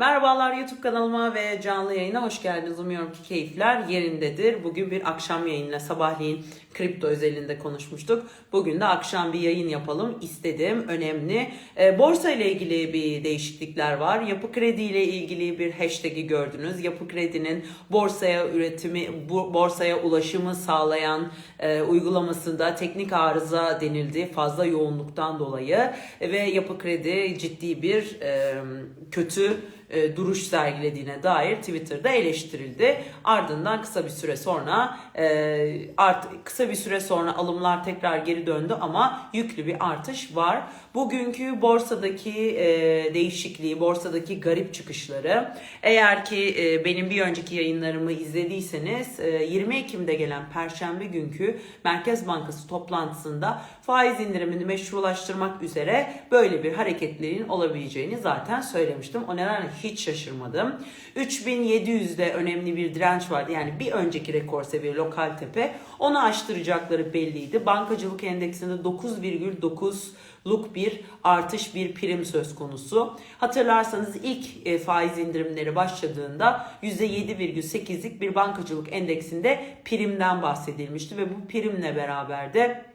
Merhabalar YouTube kanalıma ve canlı yayına hoş geldiniz. Umuyorum ki keyifler yerindedir. Bugün bir akşam yayınla sabahleyin kripto özelinde konuşmuştuk. Bugün de akşam bir yayın yapalım istedim. Önemli. E, borsa ile ilgili bir değişiklikler var. Yapı kredi ile ilgili bir hashtag'i gördünüz. Yapı kredinin borsaya üretimi, borsaya ulaşımı sağlayan e, uygulamasında teknik arıza denildi. Fazla yoğunluktan dolayı ve yapı kredi ciddi bir e, kötü e, duruş sergilediğine dair Twitter'da eleştirildi. Ardından kısa bir süre sonra e, art kısa bir süre sonra alımlar tekrar geri döndü ama yüklü bir artış var. Bugünkü borsadaki e, değişikliği, borsadaki garip çıkışları eğer ki e, benim bir önceki yayınlarımı izlediyseniz e, 20 Ekim'de gelen Perşembe günkü Merkez Bankası toplantısında faiz indirimini meşrulaştırmak üzere böyle bir hareketlerin olabileceğini zaten söylemiştim. O nedenle hiç şaşırmadım. 3700'de önemli bir direnç vardı. Yani bir önceki rekor seviye lokal tepe. Onu aştıracakları belliydi. Bankacılık endeksinde 9,9 luk bir artış bir prim söz konusu. Hatırlarsanız ilk e, faiz indirimleri başladığında %7,8'lik bir bankacılık endeksinde primden bahsedilmişti ve bu primle beraber de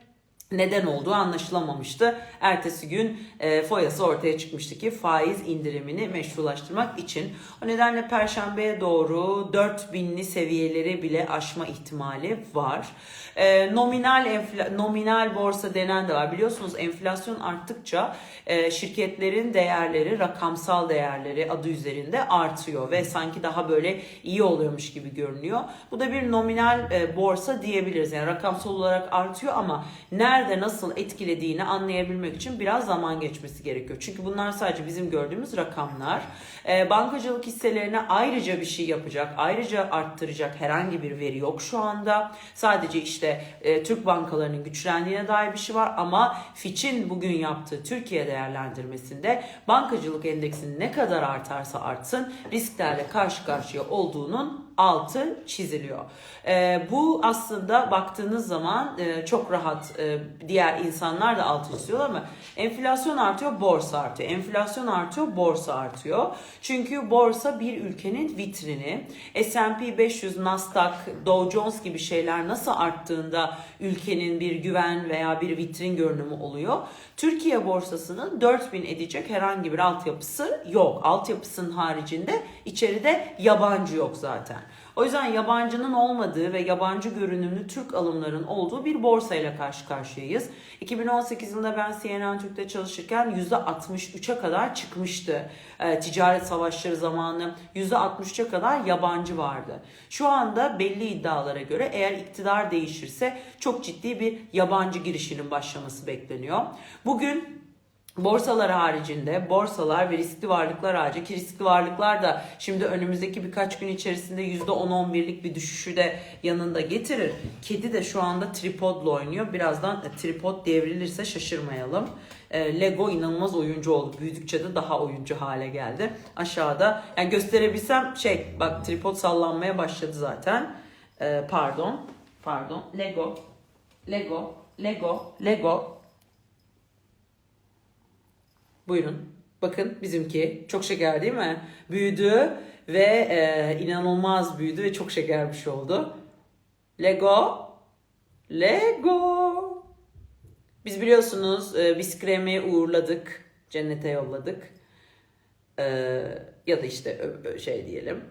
neden olduğu anlaşılamamıştı. Ertesi gün e, foyası ortaya çıkmıştı ki faiz indirimini meşrulaştırmak için. O nedenle perşembeye doğru 4000'li seviyeleri bile aşma ihtimali var. E, nominal enfla- nominal borsa denen de var. Biliyorsunuz enflasyon arttıkça e, şirketlerin değerleri, rakamsal değerleri adı üzerinde artıyor ve sanki daha böyle iyi oluyormuş gibi görünüyor. Bu da bir nominal e, borsa diyebiliriz. Yani rakamsal olarak artıyor ama nerede nasıl etkilediğini anlayabilmek için biraz zaman geçmesi gerekiyor. Çünkü bunlar sadece bizim gördüğümüz rakamlar. E, bankacılık hisselerine ayrıca bir şey yapacak, ayrıca arttıracak herhangi bir veri yok şu anda. Sadece işte e, Türk bankalarının güçlendiğine dair bir şey var ama Fitch'in bugün yaptığı Türkiye değerlendirmesinde bankacılık endeksinin ne kadar artarsa artsın risklerle karşı karşıya olduğunun altı çiziliyor. Ee, bu aslında baktığınız zaman e, çok rahat e, diğer insanlar da altı çiziyorlar ama enflasyon artıyor, borsa artıyor. Enflasyon artıyor, borsa artıyor. Çünkü borsa bir ülkenin vitrini. S&P 500, Nasdaq, Dow Jones gibi şeyler nasıl arttığında ülkenin bir güven veya bir vitrin görünümü oluyor. Türkiye borsasının 4000 edecek herhangi bir altyapısı yok. Altyapısının haricinde içeride yabancı yok zaten. O yüzden yabancının olmadığı ve yabancı görünümlü Türk alımların olduğu bir borsayla karşı karşıyayız. 2018 yılında ben CNN Türk'te çalışırken %63'e kadar çıkmıştı. E, ticaret savaşları zamanı %63'e kadar yabancı vardı. Şu anda belli iddialara göre eğer iktidar değişirse çok ciddi bir yabancı girişinin başlaması bekleniyor. Bugün Borsalar haricinde borsalar ve riskli varlıklar harici ki riskli varlıklar da şimdi önümüzdeki birkaç gün içerisinde %10-11'lik bir düşüşü de yanında getirir. Kedi de şu anda tripodla oynuyor. Birazdan e, tripod devrilirse şaşırmayalım. E, Lego inanılmaz oyuncu oldu. Büyüdükçe de daha oyuncu hale geldi. Aşağıda yani gösterebilsem şey bak tripod sallanmaya başladı zaten. E, pardon. Pardon. Lego. Lego. Lego. Lego. Buyurun. Bakın bizimki çok şeker değil mi? Büyüdü ve e, inanılmaz büyüdü ve çok şeker bir şey oldu. Lego. Lego. Biz biliyorsunuz e, biz kremi uğurladık. Cennete yolladık. E, ya da işte şey diyelim.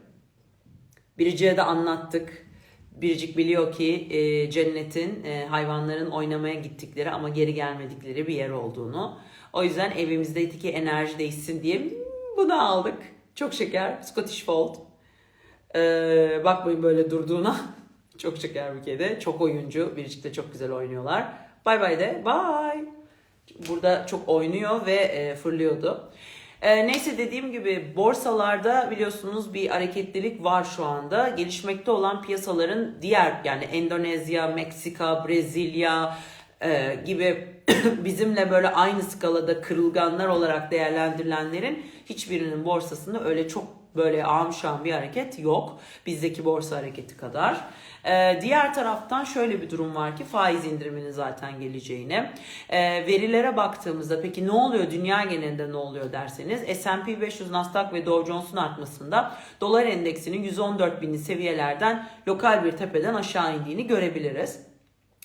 Biricik'e de anlattık. Biricik biliyor ki e, cennetin e, hayvanların oynamaya gittikleri ama geri gelmedikleri bir yer olduğunu. O yüzden evimizdeki enerji değişsin diye bunu aldık. Çok şeker. Scottish Fold. Ee, bakmayın böyle durduğuna. çok şeker bir kedi. Çok oyuncu. Biricik de çok güzel oynuyorlar. Bay bay de. Bye. Burada çok oynuyor ve e, fırlıyordu. E, neyse dediğim gibi borsalarda biliyorsunuz bir hareketlilik var şu anda. Gelişmekte olan piyasaların diğer yani Endonezya, Meksika, Brezilya e, gibi bizimle böyle aynı skalada kırılganlar olarak değerlendirilenlerin hiçbirinin borsasında öyle çok Böyle ağam bir hareket yok. Bizdeki borsa hareketi kadar. Ee, diğer taraftan şöyle bir durum var ki faiz indiriminin zaten geleceğini. Ee, verilere baktığımızda peki ne oluyor dünya genelinde ne oluyor derseniz S&P 500, Nasdaq ve Dow Jones'un artmasında dolar endeksinin 114 binli seviyelerden lokal bir tepeden aşağı indiğini görebiliriz.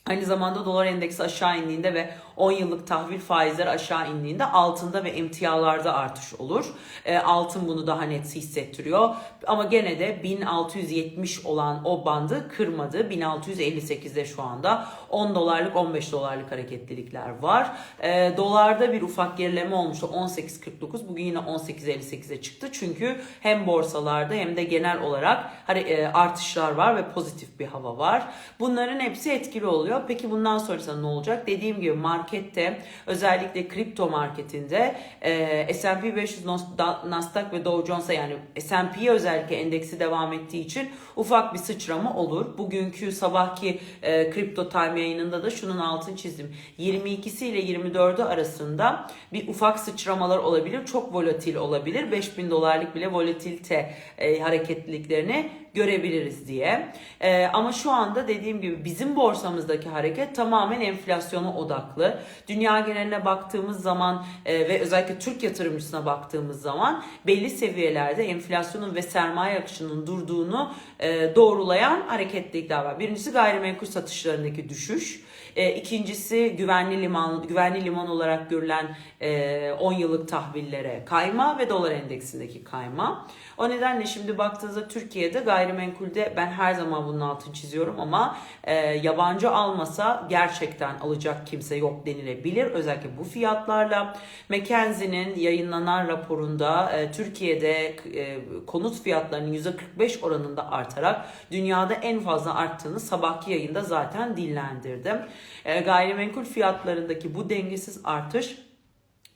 Aynı zamanda dolar endeksi aşağı indiğinde ve 10 yıllık tahvil faizleri aşağı indiğinde altında ve emtialarda artış olur. E, altın bunu daha net hissettiriyor. Ama gene de 1670 olan o bandı kırmadı. 1658'de şu anda 10 dolarlık 15 dolarlık hareketlilikler var. E, dolarda bir ufak gerileme olmuştu. 18.49 bugün yine 18.58'e çıktı. Çünkü hem borsalarda hem de genel olarak e, artışlar var ve pozitif bir hava var. Bunların hepsi etkili oluyor. Peki bundan sonrasında ne olacak? Dediğim gibi markette özellikle kripto marketinde e, S&P 500, Nasdaq ve Dow Jones'a yani S&P'ye özellikle endeksi devam ettiği için ufak bir sıçrama olur. Bugünkü sabahki e, kripto time yayınında da şunun altını çizdim. 22'si ile 24'ü arasında bir ufak sıçramalar olabilir. Çok volatil olabilir. 5000 dolarlık bile volatilite e, hareketliliklerini görebiliriz diye. E, ama şu anda dediğim gibi bizim borsamızdaki hareket tamamen enflasyona odaklı. Dünya geneline baktığımız zaman e, ve özellikle Türk yatırımcısına baktığımız zaman belli seviyelerde enflasyonun ve sermaye akışının durduğunu e, doğrulayan hareketlilikler var. Birincisi gayrimenkul satışlarındaki düşüş. E, ikincisi güvenli liman güvenli liman olarak görülen e, 10 yıllık tahvillere kayma ve dolar endeksindeki kayma. O nedenle şimdi baktığınızda Türkiye'de gayrimenkulde ben her zaman bunun altını çiziyorum ama e, yabancı almasa gerçekten alacak kimse yok denilebilir. Özellikle bu fiyatlarla McKinsey'nin yayınlanan raporunda e, Türkiye'de e, konut fiyatlarının %45 oranında artarak dünyada en fazla arttığını sabahki yayında zaten dillendirdim. E, gayrimenkul fiyatlarındaki bu dengesiz artış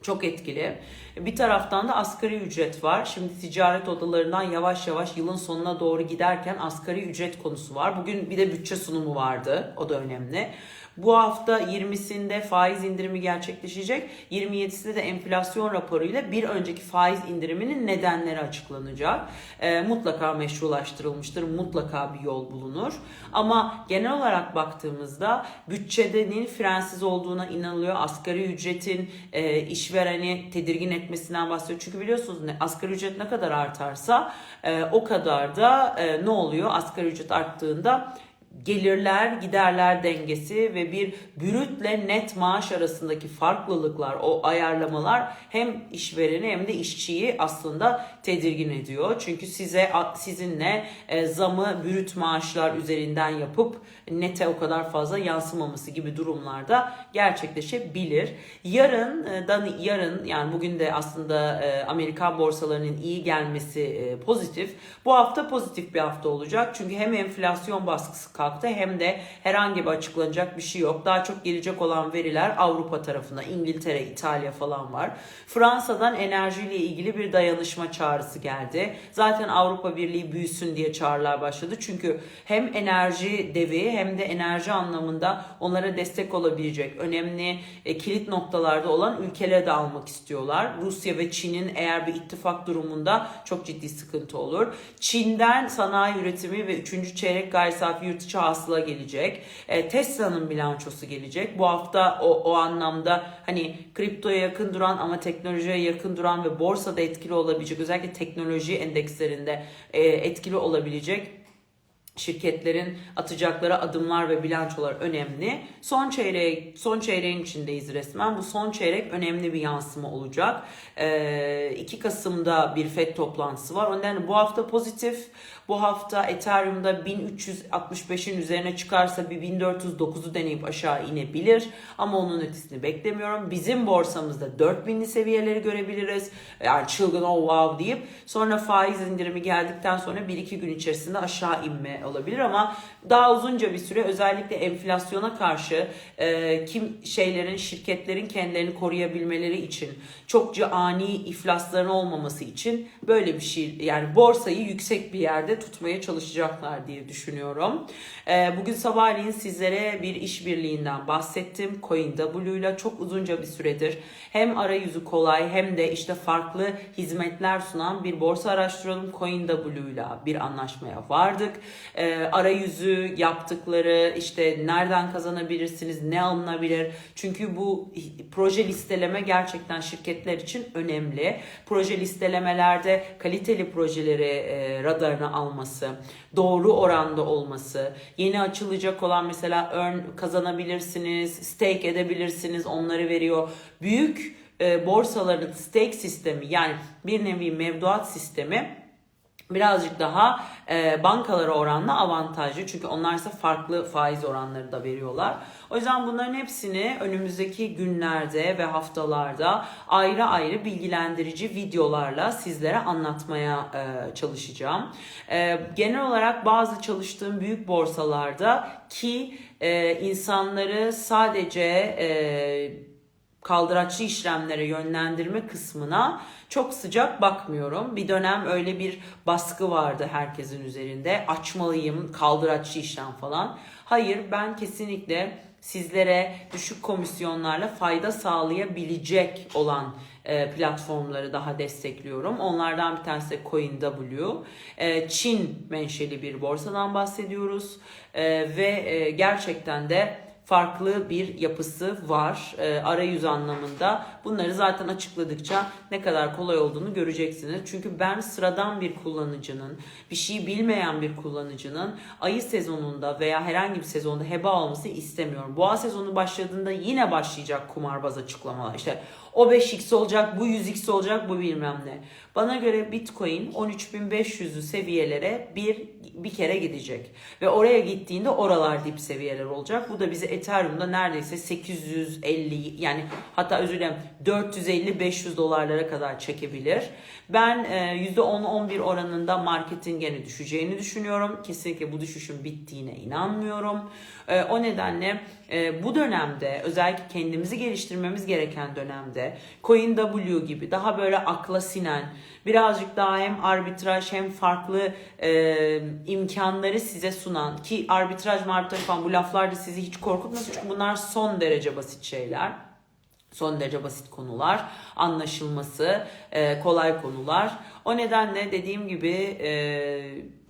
çok etkili. Bir taraftan da asgari ücret var. Şimdi ticaret odalarından yavaş yavaş yılın sonuna doğru giderken asgari ücret konusu var. Bugün bir de bütçe sunumu vardı. O da önemli. Bu hafta 20'sinde faiz indirimi gerçekleşecek. 27'sinde de enflasyon raporuyla bir önceki faiz indiriminin nedenleri açıklanacak. E, mutlaka meşrulaştırılmıştır. Mutlaka bir yol bulunur. Ama genel olarak baktığımızda bütçedenin frensiz olduğuna inanılıyor. Asgari ücretin e, işvereni tedirgin etmesinden bahsediyor. Çünkü biliyorsunuz ne, asgari ücret ne kadar artarsa e, o kadar da e, ne oluyor? Asgari ücret arttığında gelirler giderler dengesi ve bir brütle net maaş arasındaki farklılıklar, o ayarlamalar hem işvereni hem de işçiyi aslında tedirgin ediyor. Çünkü size sizinle e, zamı brüt maaşlar üzerinden yapıp nete o kadar fazla yansımaması gibi durumlarda gerçekleşebilir. Yarın e, yarın yani bugün de aslında e, Amerikan borsalarının iyi gelmesi pozitif. Bu hafta pozitif bir hafta olacak. Çünkü hem enflasyon baskısı kalktı hem de herhangi bir açıklanacak bir şey yok. Daha çok gelecek olan veriler Avrupa tarafına, İngiltere, İtalya falan var. Fransa'dan enerjiyle ilgili bir dayanışma çağrısı geldi. Zaten Avrupa Birliği büyüsün diye çağrılar başladı. Çünkü hem enerji devi hem de enerji anlamında onlara destek olabilecek önemli e, kilit noktalarda olan ülkeleri de almak istiyorlar. Rusya ve Çin'in eğer bir ittifak durumunda çok ciddi sıkıntı olur. Çin'den sanayi üretimi ve 3. çeyrek gayri safi yurt içi hasıla gelecek. E, Tesla'nın bilançosu gelecek. Bu hafta o, o anlamda hani kriptoya yakın duran ama teknolojiye yakın duran ve borsada etkili olabilecek özellikle teknoloji endekslerinde e, etkili olabilecek şirketlerin atacakları adımlar ve bilançolar önemli. Son çeyrek son çeyreğin içindeyiz resmen. Bu son çeyrek önemli bir yansıma olacak. Ee, 2 Kasım'da bir FED toplantısı var. O nedenle bu hafta pozitif. Bu hafta Ethereum'da 1365'in üzerine çıkarsa bir 1409'u deneyip aşağı inebilir. Ama onun ötesini beklemiyorum. Bizim borsamızda 4000'li seviyeleri görebiliriz. Yani çılgın oh wow deyip sonra faiz indirimi geldikten sonra 1-2 gün içerisinde aşağı inme olabilir ama daha uzunca bir süre özellikle enflasyona karşı e, kim şeylerin şirketlerin kendilerini koruyabilmeleri için çokça ani iflasların olmaması için böyle bir şey yani borsayı yüksek bir yerde tutmaya çalışacaklar diye düşünüyorum. E, bugün sabahleyin sizlere bir işbirliğinden bahsettim. CoinW ile çok uzunca bir süredir hem arayüzü kolay hem de işte farklı hizmetler sunan bir borsa araştıralım CoinW ile bir anlaşmaya vardık. E, arayüzü yaptıkları işte nereden kazanabilirsiniz, ne alınabilir? Çünkü bu proje listeleme gerçekten şirketler için önemli. Proje listelemelerde kaliteli projeleri e, radarına alması, doğru oranda olması, yeni açılacak olan mesela earn kazanabilirsiniz, stake edebilirsiniz, onları veriyor. Büyük e, borsaların stake sistemi yani bir nevi mevduat sistemi birazcık daha e, bankalara oranla avantajlı. Çünkü onlar ise farklı faiz oranları da veriyorlar. O yüzden bunların hepsini önümüzdeki günlerde ve haftalarda ayrı ayrı bilgilendirici videolarla sizlere anlatmaya e, çalışacağım. E, genel olarak bazı çalıştığım büyük borsalarda ki e, insanları sadece e, kaldıraçlı işlemlere yönlendirme kısmına çok sıcak bakmıyorum. Bir dönem öyle bir baskı vardı herkesin üzerinde. Açmalıyım, kaldıraçlı işlem falan. Hayır ben kesinlikle sizlere düşük komisyonlarla fayda sağlayabilecek olan e, platformları daha destekliyorum. Onlardan bir tanesi de CoinW. E, Çin menşeli bir borsadan bahsediyoruz. E, ve gerçekten de farklı bir yapısı var e, arayüz anlamında. Bunları zaten açıkladıkça ne kadar kolay olduğunu göreceksiniz. Çünkü ben sıradan bir kullanıcının, bir şey bilmeyen bir kullanıcının ayı sezonunda veya herhangi bir sezonda heba olması istemiyorum. Boğa sezonu başladığında yine başlayacak kumarbaz açıklamalar. İşte o 5x olacak, bu 100x olacak, bu bilmem ne. Bana göre Bitcoin 13.500'lü seviyelere bir bir kere gidecek. Ve oraya gittiğinde oralar dip seviyeler olacak. Bu da bizi Ethereum'da neredeyse 850 yani hatta özür dilerim 450-500 dolarlara kadar çekebilir. Ben e, %10-11 oranında marketin gene düşeceğini düşünüyorum. Kesinlikle bu düşüşün bittiğine inanmıyorum. E, o nedenle e, bu dönemde özellikle kendimizi geliştirmemiz gereken dönemde CoinW gibi daha böyle akla sinen birazcık daha hem arbitraj hem farklı e, imkanları size sunan ki arbitraj marbitraj falan bu laflar da sizi hiç korkutmasın çünkü bunlar son derece basit şeyler. Son derece basit konular, anlaşılması e, kolay konular. O nedenle dediğim gibi e,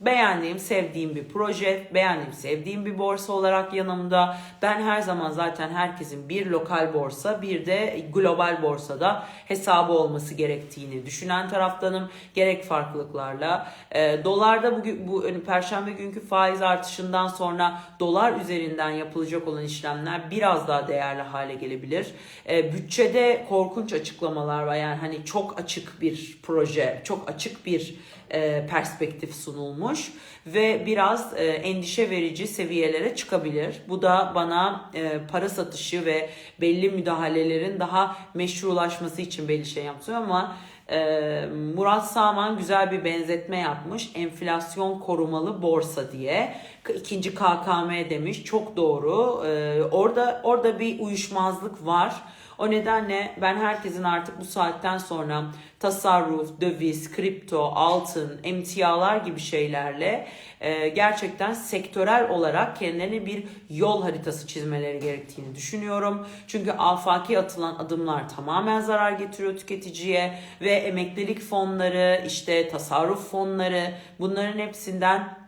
beğendiğim, sevdiğim bir proje, beğendiğim, sevdiğim bir borsa olarak yanımda. Ben her zaman zaten herkesin bir lokal borsa, bir de global borsada hesabı olması gerektiğini düşünen taraftanım. Gerek farklılıklarla. E, dolarda bugün bu perşembe günkü faiz artışından sonra dolar üzerinden yapılacak olan işlemler biraz daha değerli hale gelebilir. E, bütçede korkunç açıklamalar var. Yani hani çok açık bir proje, çok açık bir e, perspektif sunulmuş ve biraz e, endişe verici seviyelere çıkabilir. Bu da bana e, para satışı ve belli müdahalelerin daha meşrulaşması için belli şey yaptı ama e, Murat Saman güzel bir benzetme yapmış. Enflasyon korumalı borsa diye. ikinci KKM demiş. Çok doğru. E, orada orada bir uyuşmazlık var. O nedenle ben herkesin artık bu saatten sonra tasarruf, döviz, kripto, altın, emtialar gibi şeylerle e, gerçekten sektörel olarak kendilerine bir yol haritası çizmeleri gerektiğini düşünüyorum. Çünkü afaki atılan adımlar tamamen zarar getiriyor tüketiciye ve emeklilik fonları, işte tasarruf fonları bunların hepsinden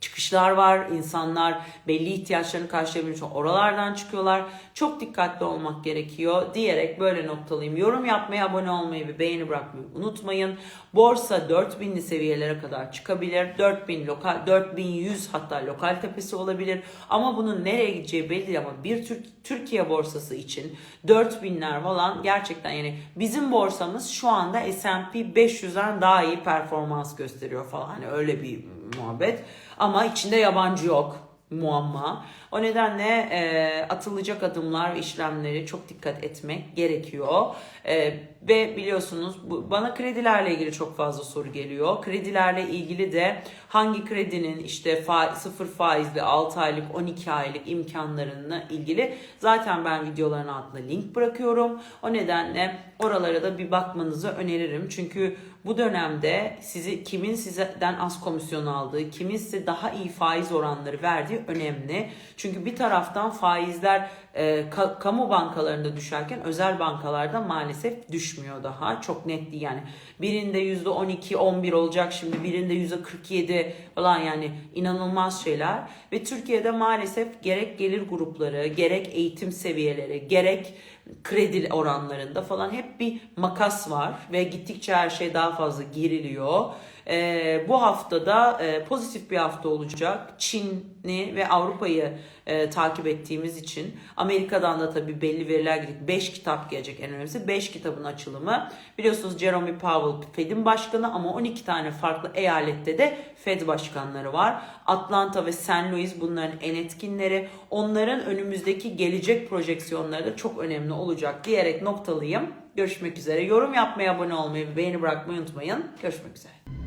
çıkışlar var. İnsanlar belli ihtiyaçlarını karşılayabilmek için oralardan çıkıyorlar. Çok dikkatli olmak gerekiyor diyerek böyle noktalıyım. Yorum yapmayı, abone olmayı ve beğeni bırakmayı unutmayın. Borsa 4000'li seviyelere kadar çıkabilir. 4000 lokal 4100 hatta lokal tepesi olabilir. Ama bunun nereye gideceği belli değil ama bir Türk, Türkiye borsası için 4000'ler falan gerçekten yani bizim borsamız şu anda S&P 500'den daha iyi performans gösteriyor falan. Hani öyle bir muhabbet. Ama içinde yabancı yok. muamma. O nedenle e, atılacak adımlar ve işlemleri çok dikkat etmek gerekiyor. E, ve biliyorsunuz bu, bana kredilerle ilgili çok fazla soru geliyor. Kredilerle ilgili de hangi kredinin işte fa, sıfır faizli 6 aylık 12 aylık imkanlarına ilgili zaten ben videoların altına link bırakıyorum. O nedenle oralara da bir bakmanızı öneririm. Çünkü bu dönemde sizi kimin sizden az komisyon aldığı, kimin size daha iyi faiz oranları verdiği önemli. Çünkü bir taraftan faizler e, ka- kamu bankalarında düşerken özel bankalarda maalesef düşmüyor daha. Çok net değil yani. Birinde %12, 11 olacak şimdi birinde %47 falan yani inanılmaz şeyler. Ve Türkiye'de maalesef gerek gelir grupları, gerek eğitim seviyeleri, gerek kredi oranlarında falan hep bir makas var ve gittikçe her şey daha fazla geriliyor. Ee, bu haftada e, pozitif bir hafta olacak. Çin'i ve Avrupa'yı e, takip ettiğimiz için Amerika'dan da tabii belli veriler gelecek. 5 kitap gelecek en önemlisi. 5 kitabın açılımı. Biliyorsunuz Jerome Powell Fed'in başkanı ama 12 tane farklı eyalette de Fed başkanları var. Atlanta ve St. Louis bunların en etkinleri. Onların önümüzdeki gelecek projeksiyonları da çok önemli olacak diyerek noktalıyım. Görüşmek üzere. Yorum yapmayı, abone olmayı ve beğeni bırakmayı unutmayın. Görüşmek üzere.